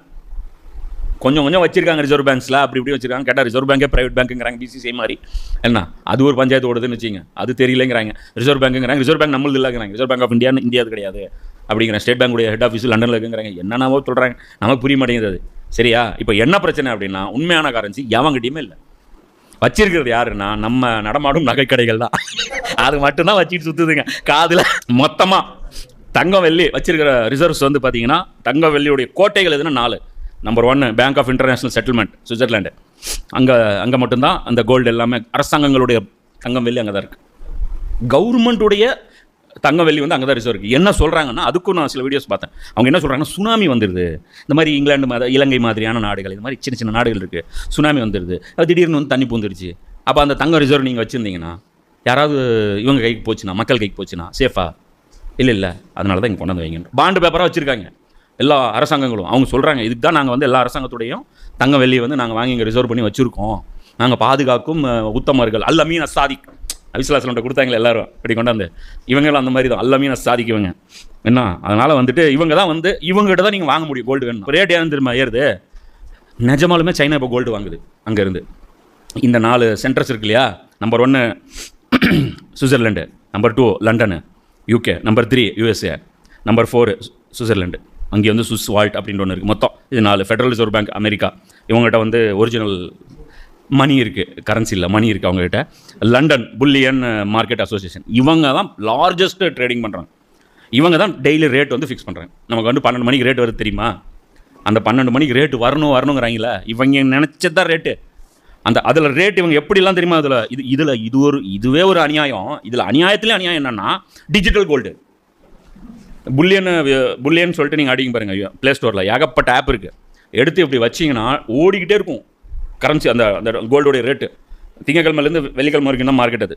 கொஞ்சம் கொஞ்சம் வச்சிருக்காங்க ரிசர்வ் பேங்க்ஸில் அப்படி இப்படி வச்சிருக்காங்க. கேட்டால் ரிசர்வ் பேங்கே பிரைவேட் பேங்க்குங்கிறாங்க பிசிசிஐ மாதிரி. என்ன? அது ஒரு பஞ்சாயத்து ஓடுதுன்னு வச்சுங்க அது தெரியலங்கிறாங்க. ரிசர்வ் பேங்க்குங்கிறாங்க ரிசர்வ் பேங்க் நம்மளது இல்லைங்கிறாங்க. ரிசர்வ் பேங்க் ஆஃப் இந்தியா இந்தியாது கிடையாது. அப்படிங்கிற ஸ்டேட் பேங்குடைய ஹெட் ஆஃபீஸ் லண்டனில் இருக்குங்கிறாங்க. என்னென்னவோ சொல்கிறாங்க நமக்கு புரிய மாட்டேங்குது அது. சரியா? இப்போ என்ன பிரச்சனை அப்படின்னா உண்மையான கரன்சி எவங்கிட்டையுமே இல்லை. வச்சிருக்கிறது யாருன்னா நம்ம நடமாடும் நகைக்கடைகள் தான். அது மட்டும்தான் வச்சுட்டு சுற்றுதுங்க காதில் மொத்தமாக தங்கம் வெள்ளி வச்சிருக்கிற ரிசர்வ்ஸ் வந்து பார்த்தீங்கன்னா தங்கம் வெள்ளியுடைய கோட்டைகள் எதுனா நாலு. நம்பர் ஒன்று bank of international settlement Switzerland அங்கே அங்கே மட்டும்தான் அந்த கோல்டு எல்லாமே அரசாங்கங்களுடைய தங்கம் வெள்ளி அங்கே தான் இருக்குது கவர்மெண்ட்டுடைய தங்க வெள்ளி வந்து அங்கே தான் ரிசர்வ் இருக்குது என்ன சொல்கிறாங்கன்னா அதுக்கும் நான் சில வீடியோஸ் பார்த்தேன். அவங்க என்ன சொல்கிறாங்கன்னா சுனாமி வந்துடுது இந்த மாதிரி இங்கிலாந்து மாதிரி இலங்கை மாதிரியான நாடுகள் இந்த மாதிரி சின்ன சின்ன நாடுகள் இருக்குது சுனாமி வந்துடுது அது திடீர்னு வந்து தண்ணி பூந்துருச்சு. அப்போ அந்த தங்க ரிசர்வ் நீங்கள் வச்சுருந்தீங்கன்னா யாராவது இவங்க கைக்கு போச்சுன்னா மக்கள் கைக்கு போச்சுன்னா சேஃபா இல்லை இல்லை. அதனால தான் இங்கே கொண்டு வந்து வைங்க பாண்டு பேப்பராக வச்சுருக்காங்க. எல்லா அரசாங்கங்களும். அவங்க சொல்கிறாங்க இதுக்கு தான் நாங்கள் வந்து எல்லா அரசாங்கத்துடையும் தங்க வெள்ளியை வந்து நாங்கள் வாங்கி இங்கே ரிசர்வ் பண்ணி வச்சுருக்கோம். நாங்கள் பாதுகாக்கும் அஹ், உத்தமர்கள். அல்லமீன் அசாதிக் அவிஸ்லாசலம்ட்ட கொடுத்தாங்களே எல்லாரும். இப்படி கொண்டாந்து. இவங்களும் அந்த மாதிரி தான். அல்லமீன் அசாதிக் சாதிக்குவங்க என்ன? அதனால் வந்துட்டு இவங்க தான் வந்து இவங்ககிட்ட தான் நீங்கள் வாங்க முடியும் கோல்டு வேணும் ரேட் ஏன் திரும்ப ஏறுது? நிஜமாலுமே சைனா இப்போ கோல்டு வாங்குது அங்கேருந்து. இந்த நாலு சென்டர்ஸ் இருக்கு இல்லையா? நம்பர் ஒன்று Switzerland number two London UK number three USA number four Switzerland அங்கே வந்து சுவிஸ் வால்ட் அப்படின்ற ஒன்று இருக்குது மொத்தம் இது நாலு ஃபெடரல் ரிசர்வ் பேங்க் அமெரிக்கா இவங்ககிட்ட வந்து ஒரிஜினல் மணி இருக்குது கரன்சி இல்லை மணி இருக்குது அவங்ககிட்ட. லண்டன் புல்லியன் மார்க்கெட் அசோசியேஷன் இவங்க தான் லார்ஜஸ்ட் ட்ரேடிங் பண்ணுறாங்க இவங்க தான் டெய்லி ரேட் வந்து ஃபிக்ஸ் பண்ணுறாங்க நமக்கு வந்து பன்னெண்டு மணிக்கு ரேட் வருது தெரியுமா? அந்த பன்னெண்டு மணிக்கு ரேட்டு வரணும் வரணுங்கிறாங்களே இவங்க நினச்சது தான் ரேட்டு அந்த அதில் ரேட் இவங்க எப்படிலாம் தெரியுமா? அதில் இது இதில் இது ஒரு இதுவே ஒரு அநியாயம். இதில் அநியாயத்திலே அநியாயம் என்னென்னா டிஜிட்டல் கோல்டு புல்லியன் புல்லியன் சொல்லிட்டு நீங்கள் அடிங்க பாருங்க. ப்ளே ஸ்டோரில் ஏகப்பட்ட ஆப் இருக்குது எடுத்து இப்படி வச்சிங்கன்னா ஓடிக்கிட்டே இருக்கும். கரன்சி அந்த அந்த கோல்டோடைய ரேட்டு திங்கக்கிழமைலேருந்து வெள்ளிக்கிழமை வரைக்கும் தான் மார்க்கெட் அது.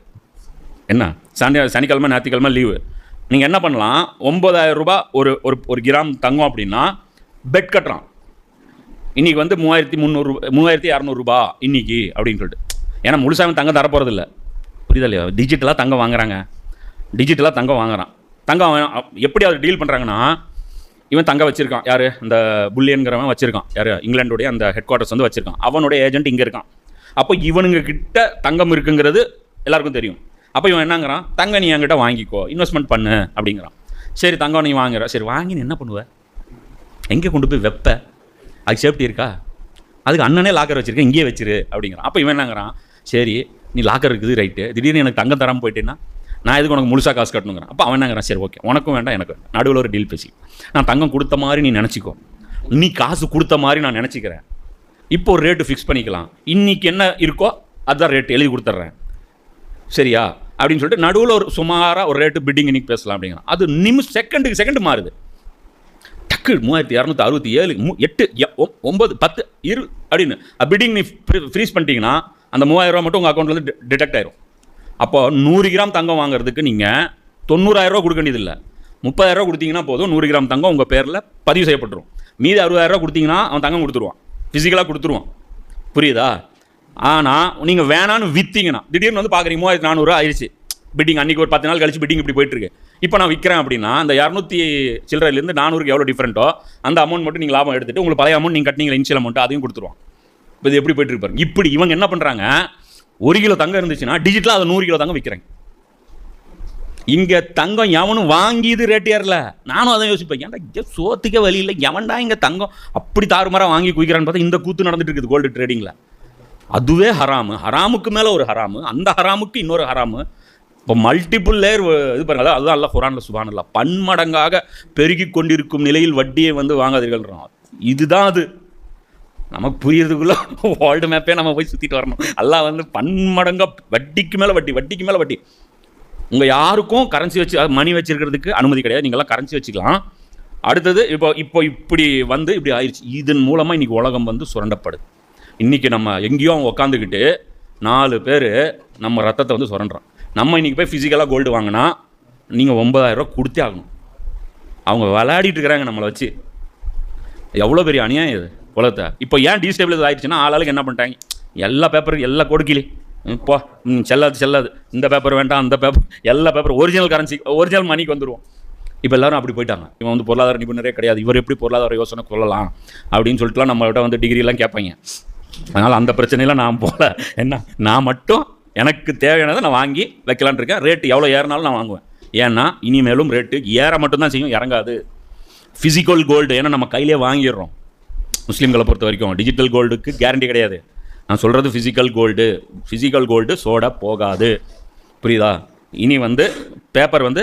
என்ன? சனி சனிக்கிழமை ஞாயிற்றுக்கிழமை லீவு நீங்கள் என்ன பண்ணலாம்? ஒம்பதாயிரம் ரூபா ஒரு ஒரு ஒரு கிராம் தங்கம் அப்படின்னா பெட் கட்டுறான் இன்றைக்கி வந்து மூவாயிரத்தி முந்நூறு மூவாயிரத்தி இரநூறுபா இன்றைக்கி அப்படின்னு சொல்லிட்டு. ஏன்னா முழுசாக தங்கம் தரப்போகிறது இல்லை புரியுதா இல்லையா? டிஜிட்டலாக தங்கம் வாங்குறாங்க. டிஜிட்டலாக தங்கம் வாங்குறான். தங்கம் அவன் அப்- எப்படி அவர் டீல் பண்ணுறாங்கன்னா இவன் தங்க வச்சிருக்கான். யார்? இந்த புல்லியன்கிறவன் வச்சிருக்கான். யார்? இங்கிலாண்டுடைய அந்த ஹெட் குவார்ட்டர்ஸ் வந்து வச்சிருக்கான். அவனுடைய ஏஜென்ட் இங்கே இருக்கான். அப்போ இவனுங்க கிட்ட தங்கம் இருக்குங்கிறது எல்லாருக்கும் தெரியும். அப்போ இவன் என்னங்கிறான்? தங்கம் நீ என்கிட்ட வாங்கிக்கோ. இன்வெஸ்ட்மெண்ட் பண்ணு அப்படிங்கிறான். சரி தங்கம் நீ வாங்குற. சரி வாங்கி நீ என்ன பண்ணுவ? எங்கே கொண்டு போய் வெப்ப? அது சேஃப்டி இருக்கா? அதுக்கு அண்ணனே லாக்கர் வச்சிருக்கேன் இங்கேயே வச்சிரு அப்படிங்கிறான். அப்போ இவன் என்னங்கிறான்? சரி நீ லாக்கர் இருக்குது ரைட்டு திடீர்னு எனக்கு தங்கம் தராமல் போயிட்டேன்னா நான் எதுக்கு உனக்கு முழுசாக காசு கட்டணுங்கிறேன். அப்போ அவன் என்னங்கிறான்? சரி ஓகே உனக்கும் வேண்டாம் எனக்கு வேண்டாம். நடுவில் ஒரு டீல் பேசி. நான் தங்கம் கொடுத்த மாதிரி நீ நினச்சிக்கோ. நீ காசு கொடுத்த மாதிரி நான் நினச்சிக்கிறேன். இப்போ ஒரு ரேட்டு ஃபிக்ஸ் பண்ணிக்கலாம். இன்றைக்கி என்ன இருக்கோ அதுதான் ரேட்டு எழுதி கொடுத்துட்றேன். சரியா? அப்படின்னு சொல்லிட்டு நடுவில் ஒரு சுமாராக ஒரு ரேட்டு பிட்டிங் இன்றைக்கி பேசலாம் அப்படிங்கிறான். அது நிமிஷம் செகண்டுக்கு செகண்ட் மாறுது. டக்கு மூவாயிரத்தி இரநூத்தி அறுபத்தி ஏழு மூ எட்டு எ- ஒ- ஒம்பது பத்து இரு அப்படின்னு. பிட்டிங் நீ ஃப்ரீஸ் பண்ணிட்டீங்கன்னா அந்த மூவாயிரம் ரூபா மட்டும் உங்கள் அக்கௌண்ட்லேருந்து டிடெக்ட் ஆயிரும். அப்போ நூறு கிராம் தங்கம் வாங்குறதுக்கு நீங்கள் தொண்ணூறாயிரரூவா கொடுக்க வேண்டியதில்லை. முப்பதாயிரரூவா கொடுத்தீங்கன்னா போதும் நூறு கிராம் தங்கம் உங்கள் பேரில் பதிவு செய்யப்பட்டுரும். மீதி அறுபதாயிரரூவா கொடுத்தீங்கன்னா அவன் தங்கம் கொடுத்துருவான். ஃபிசிக்கலாக கொடுத்துருவான். புரியுதா? ஆனால் நீங்கள் வேணான்னு விற்றீங்கன்னா திடீர்னு வந்து பார்க்குறீங்க மூவாயிரத்தி நானூறு ஆயிடுச்சு பிட்டிங் அன்றைக்கி ஒரு பத்து நாள் கழிச்சு பிட்டிங் இப்படி போயிட்டுருக்கு. இப்போ நான் விற்கிறேன் அப்படின்னா அந்த இரநூத்தி சில்லறையிலேருந்து நானூறுக்கு எவ்வளோ டிஃப்ரெண்ட்டோ அந்த அமௌண்ட் மட்டும் நீங்கள் லாபம் எடுத்துட்டு உங்களுக்கு பழைய அமௌண்ட் நீங்கள் கட்டினீங்க இன்ஷியல் அமௌண்ட் அதையும் கொடுத்துருவான். இப்போ இது எப்படி போயிட்டு பாருங்க. இப்படி இவங்க என்ன பண்ணுறாங்க ஒரு கிலோ தங்கம் இருந்துச்சுன்னா டிஜிட்டலாக அதை நூறு கிலோ தங்கம் விற்கிறாங்க இங்கே தங்கம் எவனும் வாங்கியது ரேட் ஏறல. நானும் அதை யோசிப்பேன் ஏன்டா இங்கே சோத்துக்க வழி இல்லை? எவன்டா இங்கே தங்கம் அப்படி தாறுமாறாக வாங்கி குவிக்கிறான்னு பார்த்தா இந்த கூத்து நடந்துட்டு இருக்குது கோல்டு ட்ரேடிங்கில் அதுவே ஹராமு. ஹராமுக்கு மேலே ஒரு ஹராமு. அந்த ஹராமுக்கு இன்னொரு ஹராமு. இப்போ மல்டிபிள் லேயர் இது பாருங்க அதுதான் அல்ல குரானில் சுபானல்ல பன்மடங்காக பெருகி கொண்டிருக்கும் நிலையில் வட்டியை வந்து வாங்காதீர்கள் இதுதான் அது. நமக்கு புரியறதுக்குள்ள வேர்ல்டு மேப்பே நம்ம போய் சுற்றிட்டு வரணும். எல்லாம் வந்து பன்மடங்காக வட்டிக்கு மேலே வட்டி வட்டிக்கு மேலே வட்டி. உங்கள் யாருக்கும் கரன்சி வச்சு மணி வச்சுருக்கிறதுக்கு அனுமதி கிடையாது. நீங்கள்லாம் கரன்சி வச்சுக்கலாம். அடுத்தது இப்போ இப்போ இப்படி வந்து இப்படி ஆயிடுச்சு இதன் மூலமாக இன்றைக்கி உலகம் வந்து சுரண்டப்படுது. இன்றைக்கி நம்ம எங்கேயோ அவங்க உக்காந்துக்கிட்டு நாலு பேர் நம்ம ரத்தத்தை வந்து சுரண்டுறோம். நம்ம இன்றைக்கி போய் ஃபிசிக்கலாக கோல்டு வாங்கினா நீங்கள் ஒன்பதாயிரரூவா கொடுத்தே ஆகணும். அவங்க விளையாடிட்டு இருக்கிறாங்க நம்மளை வச்சு. எவ்வளோ பெரிய அநியாயம் இது? உலகத்தை இப்போ ஏன் டீஸ்டேபிளைஸ் ஆயிடுச்சுன்னா ஆளாளுக்கு என்ன பண்ணிட்டாங்க? எல்லா பேப்பரும் எல்லா கொடுக்கிலே இப்போ ம், செல்லாது செல்லாது. இந்த பேப்பர் வேண்டாம் அந்த பேப்பர் எல்லா பேப்பர் ஒரிஜினல் கரன்சி ஒரிஜினல் மணிக்கு வந்துருவோம். இப்போ எல்லாரும் அப்படி போயிட்டாங்க. இவன் வந்து பொருளாதார நிபுணரே கிடையாது. இவர் எப்படி பொருளாதார யோசனை கொள்ளலாம் அப்படின்னு சொல்லிட்டுலாம் நம்மள்கிட்ட வந்து டிகிரிலாம் கேட்பாங்க. அதனால் அந்த பிரச்சனையெல்லாம் நான் போகல என்ன? நான் மட்டும் எனக்கு தேவையானதை நான் வாங்கி வைக்கலான் இருக்கேன். ரேட்டு எவ்வளோ ஏறினாலும் நான் வாங்குவேன். ஏன்னா இனிமேலும் ரேட்டு ஏற மட்டும்தான் செய்யும் இறங்காது. ஃபிசிக்கல் கோல்டு ஏன்னா நம்ம கையிலே வாங்கிடுறோம். முஸ்லீம்களை பொறுத்த வரைக்கும் டிஜிட்டல் கோல்டுக்கு கேரண்டி கிடையாது. நான் சொல்கிறது ஃபிசிக்கல் கோல்டு ஃபிசிக்கல் கோல்டு சோட போகாது. புரியுதா? இனி வந்து பேப்பர் வந்து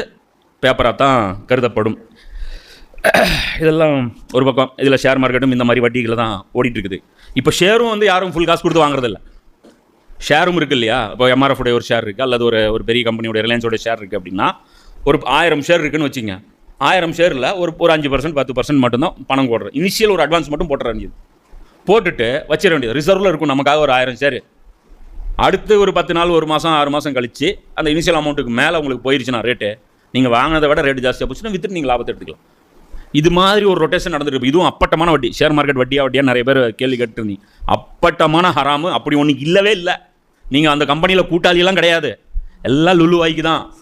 பேப்பராக தான் கருதப்படும். இதெல்லாம் ஒரு பக்கம் இதில் ஷேர் மார்க்கெட்டும் இந்த மாதிரி வட்டிகளை தான் ஓடிட்டுருக்குது. இப்போ ஷேரும் வந்து யாரும் ஃபுல் காசு கொடுத்து வாங்குறதில்ல ஷேரும் இருக்கு இல்லையா? இப்போ எம்ஆர்எஃப் உடைய ஒரு ஷேர் இருக்குது அல்லது ஒரு ஒரு பெரிய கம்பெனியோட ரிலையன்ஸோட ஷேர் இருக்குது அப்படின்னா ஒரு ஆயிரம் ஷேர் இருக்குன்னு வச்சுங்க. ஆயிரம் ஷேரில் ஒரு ஒரு அஞ்சு பர்சன்ட் பத்து பர்சன்ட் மட்டும்தான் பணம் போடுறோம் இனிஷியல் ஒரு அட்வான்ஸ் மட்டும் போட்டுற வேண்டியது. போட்டுட்டு வச்சிட வேண்டியது. ரிசர்வில் இருக்கும் நமக்காக ஒரு ஆயிரம் ஷேர் அடுத்து ஒரு பத்து நாள் ஒரு மாதம் ஆறு மாதம் கழிச்சு அந்த இனிஷியல் அமௌண்ட்டுக்கு மேலே உங்களுக்கு போயிருச்சுன்னா ரேட்டு நீங்கள் வாங்கினதை விட ரேட்டு ஜாஸ்தியாக போச்சுன்னா வித்துட்டு நீங்கள் லாபத்தை எடுத்துக்கலாம். இது மாதிரி ஒரு ரொட்டேஷன் நடந்துருக்கு இதுவும் அப்பட்டமான வட்டி. ஷேர் மார்க்கெட் வட்டியாக வட்டியாக நிறைய பேர் கேள்வி கேட்டுருந்தீங்க அப்பட்டமான ஹராமு அப்படி ஒன்று இல்லவே இல்லை. நீங்கள் அந்த கம்பெனியில் கூட்டாளியெல்லாம் கிடையாது. எல்லாம் லுலு வாய்க்கு தான்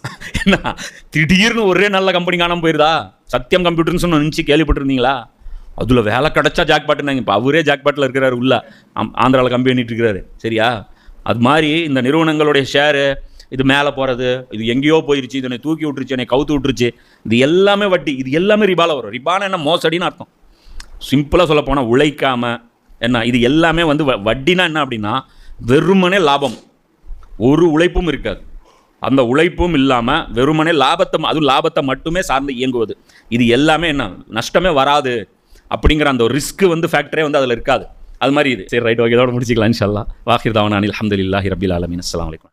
என்ன? திடீர்னு ஒரே நல்ல கம்பெனி காணாமல் போயிருதா? சத்தியம் கம்ப்யூட்டர்னு சொன்ன நினச்சி கேள்விப்பட்டிருந்தீங்களா? அதில் வேலை கிடச்சா ஜாக்பாட்டுனாங்க இப்போ அவரே ஜாக்பாட்டில் இருக்கிறாரு உள்ள. அம் ஆந்திராவில் கம்பெனி பண்ணிட்டு இருக்கிறாரு. சரியா? அது மாதிரி இந்த நிறுவனங்களுடைய ஷேரு இது மேலே போகிறது இது எங்கேயோ போயிருச்சு இதனை தூக்கி விட்டுருச்சு என்னை கவுத்து விட்டுருச்சு. இது எல்லாமே வட்டி இது எல்லாமே ரிபால வரும். ரிபான என்ன மோசடின்னு அர்த்தம். சிம்பிளாக சொல்ல போனால் உழைக்காமல் என்ன இது எல்லாமே வந்து வ- வட்டினா என்ன அப்படின்னா வெறுமனே லாபம். ஒரு உழைப்பும் இருக்காது. அந்த உழைப்பும் இல்லாமல் வெறுமனே லாபத்தை அதுவும் லாபத்தை மட்டுமே சார்ந்து இயங்குவது. இது எல்லாமே என்ன? நஷ்டமே வராது அப்படிங்கிற அந்த ஒரு வந்து ஃபேக்டரே வந்து அதில் இருக்காது. அது மாதிரி இது. சரி ரைட் ஓகே இதோட முடிச்சிக்கலாம் இன்ஷால்லா வாஹிர் தாவன் அனில் அஹமதுல்லாஹி ரபில் ஆலமின். அஸ்லாம் வலைக்கம்